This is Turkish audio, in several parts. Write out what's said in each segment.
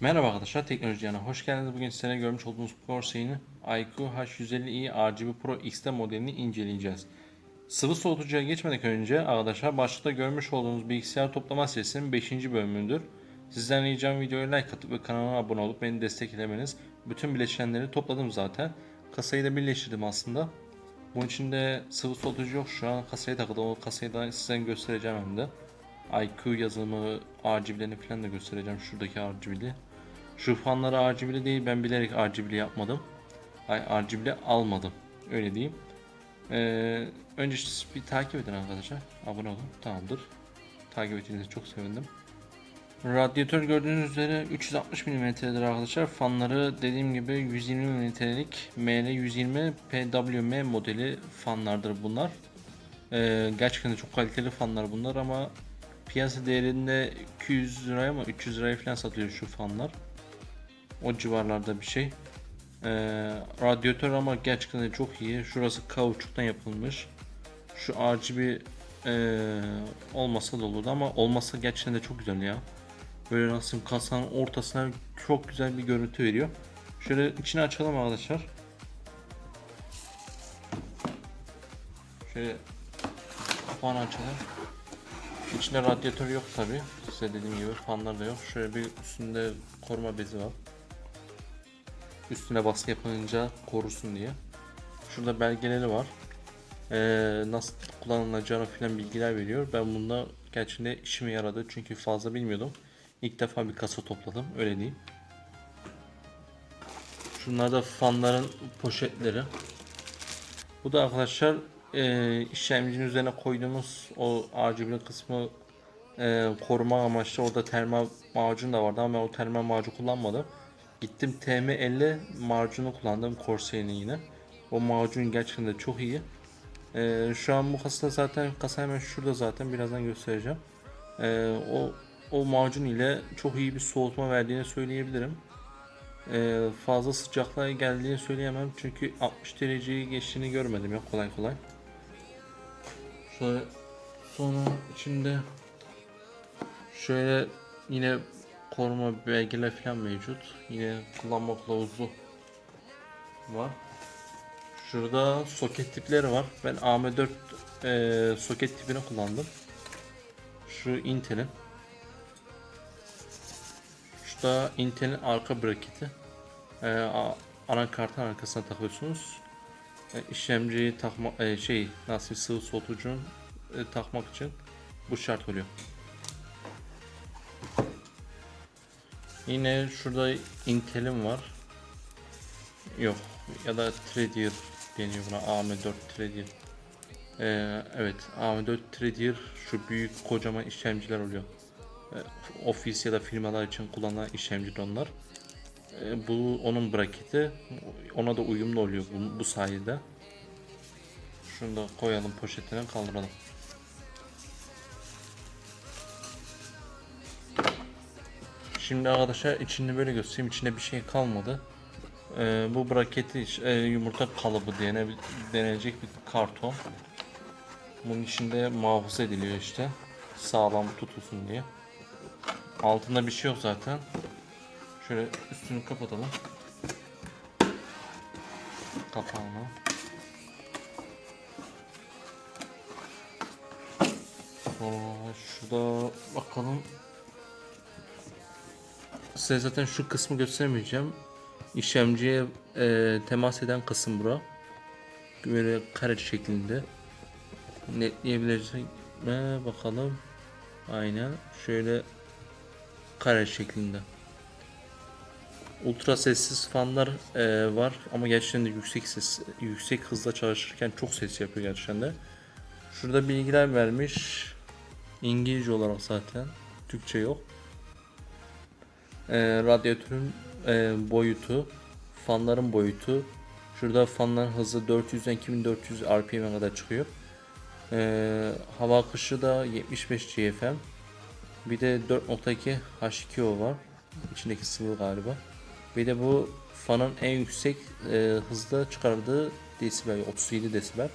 Merhaba arkadaşlar, Teknoloji Yana hoş geldiniz. Bugün sizlere görmüş olduğunuz Corsai'nin IQ H150i RGB Pro XT modelini inceleyeceğiz. Sıvı soğutucuya geçmeden önce arkadaşlar başlıkta görmüş olduğunuz bilgisayar toplama serisinin 5. bölümüdür. Sizden ricam videoya like atıp ve kanalıma abone olup beni desteklemeniz. Bütün bileşenleri topladım zaten. Kasayı da birleştirdim aslında. Bunun içinde sıvı soğutucu yok şu an kasaya takıldı. O kasayı da size göstereceğim hem de. IQ yazılımı RGB'lerini falan da göstereceğim. Şuradaki RGB'li. Şu fanları RGB'li değil ben bilerek RGB'li yapmadım. Ay RGB'li almadım. Öyle diyeyim. Ee, önce bir takip edin arkadaşlar. Abone olun. Tamamdır. Takip ettiğinize çok sevindim. Radyatör gördüğünüz üzere 360 mm'dir arkadaşlar. Fanları dediğim gibi 120 mm'lik ML120 PWM modeli fanlardır bunlar. Ee, gerçekten çok kaliteli fanlar bunlar ama piyasa değerinde 200 liraya mı 300 liraya falan satılıyor şu fanlar. O civarlarda bir şey. Ee, radyatör ama gerçekten de çok iyi. Şurası kauçuktan yapılmış. Şu RGB ee, olmasa da olurdu ama olmasa gerçekten de çok güzel ya. Böyle nasıl kasanın ortasına çok güzel bir görüntü veriyor. Şöyle içini açalım arkadaşlar. Şöyle kapağını açalım. İçinde radyatör yok tabi. Size dediğim gibi fanlar da yok. Şöyle bir üstünde koruma bezi var. Üstüne baskı yapınca korusun diye. Şurada belgeleri var. Ee, nasıl kullanılacağını filan bilgiler veriyor. Ben bunda gerçekten işime yaradı. Çünkü fazla bilmiyordum. İlk defa bir kasa topladım. Öyle diyeyim. Şunlar da fanların poşetleri. Bu da arkadaşlar e, işlemcinin üzerine koyduğumuz o RGB kısmı e, koruma amaçlı orada termal macun da vardı ama ben o termal macun kullanmadım. Gittim TM50 macunu kullandım Corsair'in yine. O macun gerçekten de çok iyi. E, şu an bu kasada zaten kasa hemen şurada zaten birazdan göstereceğim. E, o o macun ile çok iyi bir soğutma verdiğini söyleyebilirim. E, fazla sıcaklığa geldiğini söyleyemem çünkü 60 dereceyi geçtiğini görmedim ya kolay kolay. Şöyle sonra içinde şöyle yine koruma belgeler falan mevcut. Yine kullanma kılavuzu var. Şurada soket tipleri var. Ben AM4 e, soket tipini kullandım. Şu Intel'in. Şu da Intel'in arka braketi. E, anakartın arkasına takıyorsunuz. E, işlemciyi takma e, şey nasıl sıvı soğutucunun e, takmak için bu şart oluyor. Yine şurada Intel'im var. Yok ya da Tradir deniyor buna AM4 Tradir. Ee, evet AM4 Tradir şu büyük kocaman işlemciler oluyor. Ee, ofis ya da firmalar için kullanılan işlemciler onlar. Ee, bu onun braketi. Ona da uyumlu oluyor bu, bu sayede. Şunu da koyalım poşetine kaldıralım. Şimdi arkadaşlar içini böyle göstereyim. İçinde bir şey kalmadı. Ee, bu braketi e, yumurta kalıbı dene, denecek bir karton. Bunun içinde muhafaza ediliyor işte. Sağlam tutulsun diye. Altında bir şey yok zaten. Şöyle üstünü kapatalım. Kapağını. Sonra şurada bakalım. Size zaten şu kısmı göstermeyeceğim. İşlemciye e, temas eden kısım bura. Böyle kare şeklinde. Netleyebiliriz mi bakalım. Aynen. Şöyle kare şeklinde. Ultra sessiz fanlar e, var ama gerçekten de yüksek ses, yüksek hızla çalışırken çok ses yapıyor gerçekten de. Şurada bilgiler vermiş. İngilizce olarak zaten. Türkçe yok. E, radyatörün e, boyutu, fanların boyutu. Şurada fanların hızı 400'den 2400 RPM'e kadar çıkıyor. E, hava akışı da 75 GFM. Bir de 4.2 H2O var. İçindeki sıvı galiba. Bir de bu fanın en yüksek e, hızda çıkardığı desibel 37 desibel.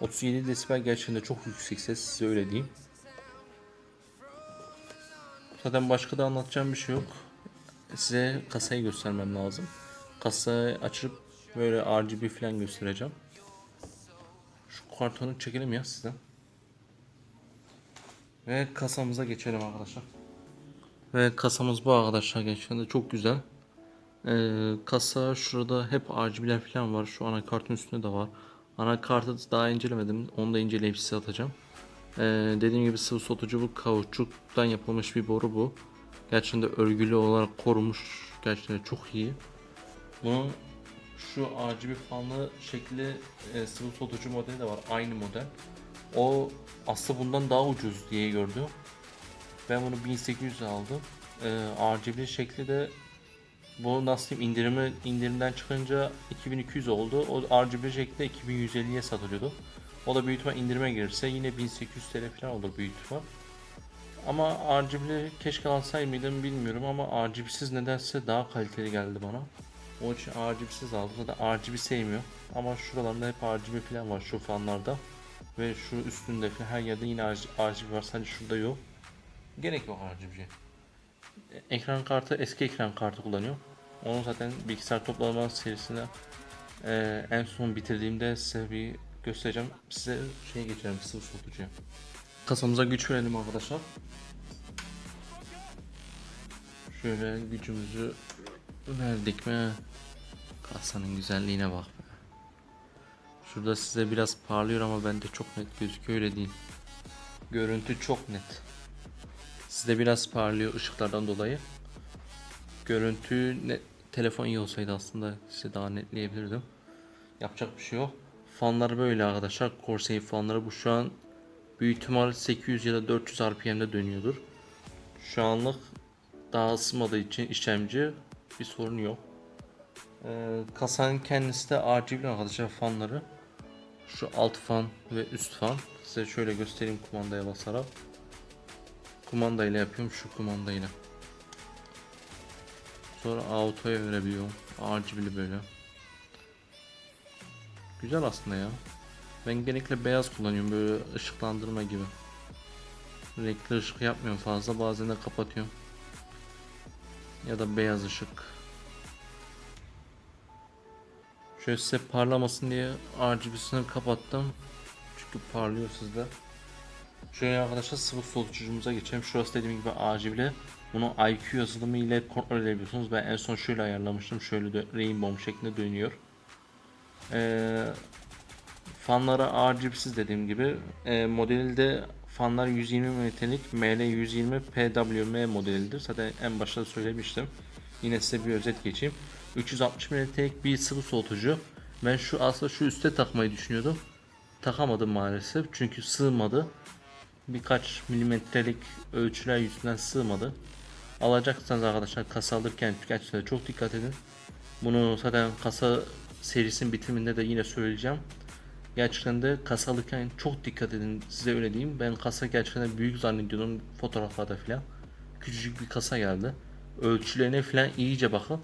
37 desibel gerçekten de çok yüksek ses size öyle diyeyim. Zaten başka da anlatacağım bir şey yok. Size kasayı göstermem lazım. Kasayı açıp böyle RGB falan göstereceğim. Şu kartonu çekelim ya size. Ve kasamıza geçelim arkadaşlar. Ve kasamız bu arkadaşlar gerçekten de çok güzel. Ee, kasa şurada hep RGB'ler falan var. Şu anakartın üstünde de var. Anakartı daha incelemedim. Onu da inceleyip size atacağım. Ee, dediğim gibi sıvı soğutucu bu kauçuktan yapılmış bir boru bu. Gerçekten de örgülü olarak korumuş. Gerçekten çok iyi. Bunun şu RGB fanlı şekli e, sıvı soğutucu modeli de var. Aynı model. O aslında bundan daha ucuz diye gördüm. Ben bunu 1800 aldım. Ee, RGB şekli de bu nasıl diyeyim indirimi indirimden çıkınca 2200 oldu. O RGB şekli 2150'ye satılıyordu. O da büyük ihtimal indirime girirse yine 1800 TL falan olur büyük ihtimal. Ama RGB'li keşke alsay mıydım bilmiyorum ama RGB'siz nedense daha kaliteli geldi bana. Onun için RGB'siz aldım. Zaten RGB sevmiyor. Ama şuralarında hep RGB falan var şu fanlarda. Ve şu üstünde falan her yerde yine RGB var. Sadece şurada yok. Gerek yok RGB'ye. Ekran kartı eski ekran kartı kullanıyor. Onu zaten bilgisayar toplama serisine e, en son bitirdiğimde size bir göstereceğim. Size şeye geçelim sıvı soğutucuya. Kasamıza güç verelim arkadaşlar. Şöyle gücümüzü verdik mi? Kasanın güzelliğine bak. Şurada size biraz parlıyor ama bende çok net gözüküyor öyle değil. Görüntü çok net. Sizde biraz parlıyor ışıklardan dolayı. Görüntü net, telefon iyi olsaydı aslında size daha netleyebilirdim. Yapacak bir şey yok. Fanlar böyle arkadaşlar. Corsair fanları bu şu an büyük ihtimal 800 ya da 400 RPM'de dönüyordur. Şu anlık daha ısınmadığı için işlemci bir sorun yok. Ee, kasanın kendisi de RGB arkadaşlar fanları. Şu alt fan ve üst fan. Size şöyle göstereyim kumandaya basarak. Kumandayla yapıyorum şu kumandayla. Sonra auto'ya verebiliyorum. RGB'li böyle. Güzel aslında ya. Ben genellikle beyaz kullanıyorum böyle ışıklandırma gibi. Renkli ışık yapmıyorum fazla bazen de kapatıyorum. Ya da beyaz ışık. Şöyle size parlamasın diye RGB'sini kapattım. Çünkü parlıyor sizde. Şöyle arkadaşlar sıvı soğutucumuza geçelim. Şurası dediğim gibi RGB'li. Bunu IQ yazılımı ile kontrol edebiliyorsunuz. Ben en son şöyle ayarlamıştım. Şöyle de rainbow şeklinde dönüyor. Ee, fanlara RGB'siz dediğim gibi. Ee, modelde fanlar 120 mm'lik ML120 PWM modelidir. Zaten en başta da söylemiştim. Yine size bir özet geçeyim. 360 mm'lik bir sıvı soğutucu. Ben şu aslında şu üste takmayı düşünüyordum. Takamadım maalesef çünkü sığmadı. Birkaç milimetrelik ölçüler yüzünden sığmadı. Alacaksanız arkadaşlar kasa alırken gerçekten çok dikkat edin. Bunu zaten kasa serisinin bitiminde de yine söyleyeceğim. Gerçekten de kasa alırken çok dikkat edin size öyle diyeyim. Ben kasa gerçekten büyük zannediyordum fotoğraflarda filan. Küçücük bir kasa geldi. Ölçülerine filan iyice bakın.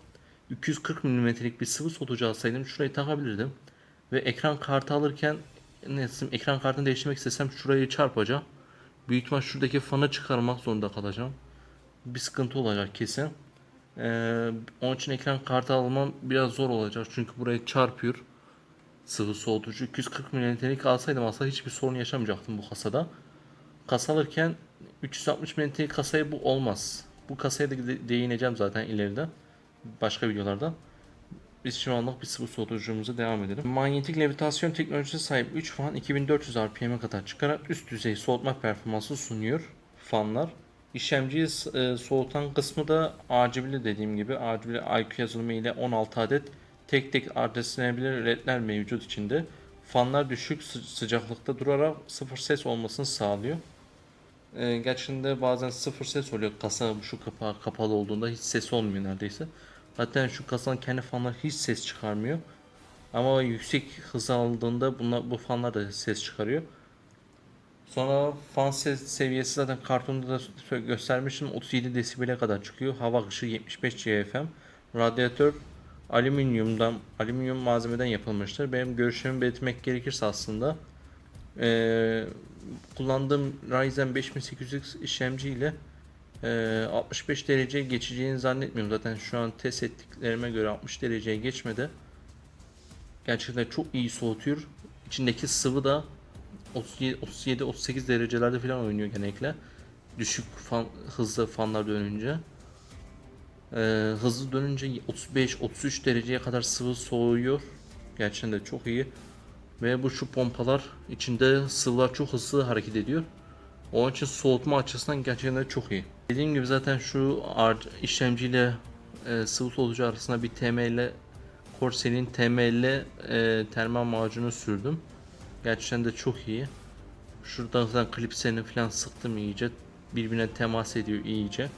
240 mm'lik bir sıvı soğutucu alsaydım şurayı takabilirdim. Ve ekran kartı alırken ne desem, ekran kartını değiştirmek istesem şurayı çarpacağım. Büyük ihtimal şuradaki fanı çıkarmak zorunda kalacağım. Bir sıkıntı olacak kesin. Ee, onun için ekran kartı almam biraz zor olacak. Çünkü burayı çarpıyor. Sıvı soğutucu. 240 mm'lik alsaydım aslında hiçbir sorun yaşamayacaktım bu kasada. Kasa alırken 360 mm'lik kasaya bu olmaz. Bu kasaya da de- değineceğim zaten ileride. Başka videolarda. Biz şu anlık bir sıvı soğutucumuza devam edelim. Manyetik levitasyon teknolojisi sahip 3 fan 2400 RPM'e kadar çıkarak üst düzey soğutma performansı sunuyor fanlar. İşlemciyi e, soğutan kısmı da RGB'li dediğim gibi RGB'li IQ yazılımı ile 16 adet tek tek adreslenebilir ledler mevcut içinde. Fanlar düşük sı- sıcaklıkta durarak sıfır ses olmasını sağlıyor. E, gerçekten bazen sıfır ses oluyor kasa şu kapağı kapalı olduğunda hiç ses olmuyor neredeyse. Zaten şu kasanın kendi fanları hiç ses çıkarmıyor. Ama yüksek hız aldığında bunlar, bu fanlar da ses çıkarıyor. Sonra fan ses seviyesi zaten kartonda da göstermiştim 37 desibele kadar çıkıyor. Hava akışı 75 CFM. Radyatör alüminyumdan alüminyum malzemeden yapılmıştır. Benim görüşümü belirtmek gerekirse aslında eee, kullandığım Ryzen 5800X işlemci ile Ee, 65 dereceye geçeceğini zannetmiyorum. Zaten şu an test ettiklerime göre 60 dereceye geçmedi. Gerçekten çok iyi soğutuyor. İçindeki sıvı da 37-38 derecelerde falan oynuyor genellikle. Düşük fan, hızlı fanlar dönünce. Ee, hızlı dönünce 35-33 dereceye kadar sıvı soğuyor. Gerçekten de çok iyi. Ve bu şu pompalar içinde sıvılar çok hızlı hareket ediyor. Onun için soğutma açısından gerçekten de çok iyi. Dediğim gibi zaten şu işlemciyle e, sıvı soğutucu arasında bir TML Corsair'in TML e, termal macunu sürdüm. Gerçekten de çok iyi. Şuradan zaten klipslerini falan sıktım iyice. Birbirine temas ediyor iyice.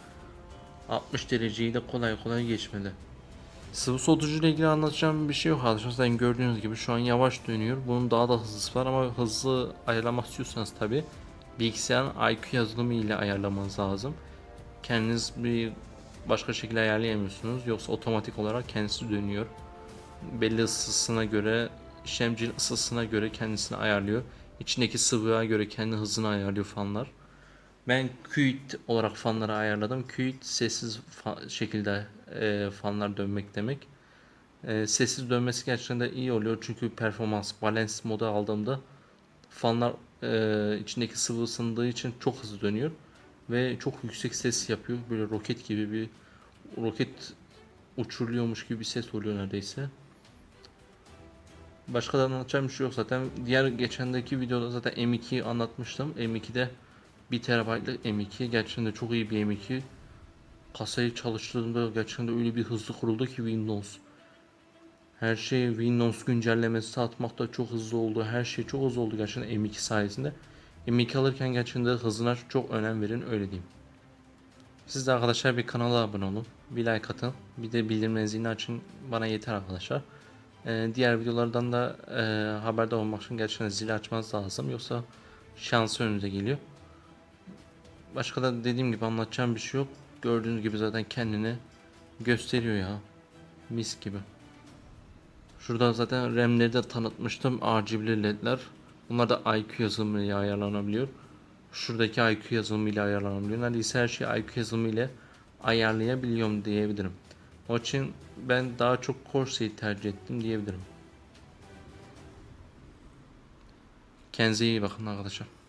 60 dereceyi de kolay kolay geçmedi. Sıvı soğutucu ile ilgili anlatacağım bir şey yok arkadaşlar. Zaten gördüğünüz gibi şu an yavaş dönüyor. Bunun daha da hızlısı var ama hızlı ayarlamak istiyorsanız tabi bilgisayarın IQ yazılımı ile ayarlamanız lazım. Kendiniz bir başka şekilde ayarlayamıyorsunuz. Yoksa otomatik olarak kendisi dönüyor. Belli ısısına göre, işlemcinin ısısına göre kendisini ayarlıyor. İçindeki sıvıya göre kendi hızını ayarlıyor fanlar. Ben QIT olarak fanları ayarladım. QIT sessiz fa- şekilde e, fanlar dönmek demek. E, sessiz dönmesi gerçekten de iyi oluyor çünkü performans balance modu aldığımda fanlar e, içindeki sıvı ısındığı için çok hızlı dönüyor ve çok yüksek ses yapıyor. Böyle roket gibi bir roket uçuruluyormuş gibi bir ses oluyor neredeyse. Başka da anlatacağım bir şey yok zaten. Diğer geçendeki videoda zaten M2'yi anlatmıştım. M2'de 1 TB'lık M2 gerçekten de çok iyi bir M2. Kasayı çalıştırdığımda gerçekten de öyle bir hızlı kuruldu ki Windows. Her şey Windows güncellemesi atmakta çok hızlı oldu. Her şey çok hızlı oldu gerçekten M2 sayesinde. M2 alırken gerçekten de hızına çok önem verin öyle diyeyim. Siz de arkadaşlar bir kanala abone olun. Bir like atın. Bir de bildirim zilini açın. Bana yeter arkadaşlar. Ee, diğer videolardan da e, haberdar olmak için gerçekten zili açmanız lazım. Yoksa şansı önünüze geliyor. Başka da dediğim gibi anlatacağım bir şey yok. Gördüğünüz gibi zaten kendini gösteriyor ya. Mis gibi. Şurada zaten RAM'leri de tanıtmıştım. RGB'li ledler. Bunlar da IQ yazılımıyla ayarlanabiliyor. Şuradaki IQ yazılımıyla ayarlanabiliyor. Neredeyse her şeyi IQ yazılımıyla ayarlayabiliyorum diyebilirim. O için ben daha çok Corsair'i tercih ettim diyebilirim. Kendinize iyi bakın arkadaşlar.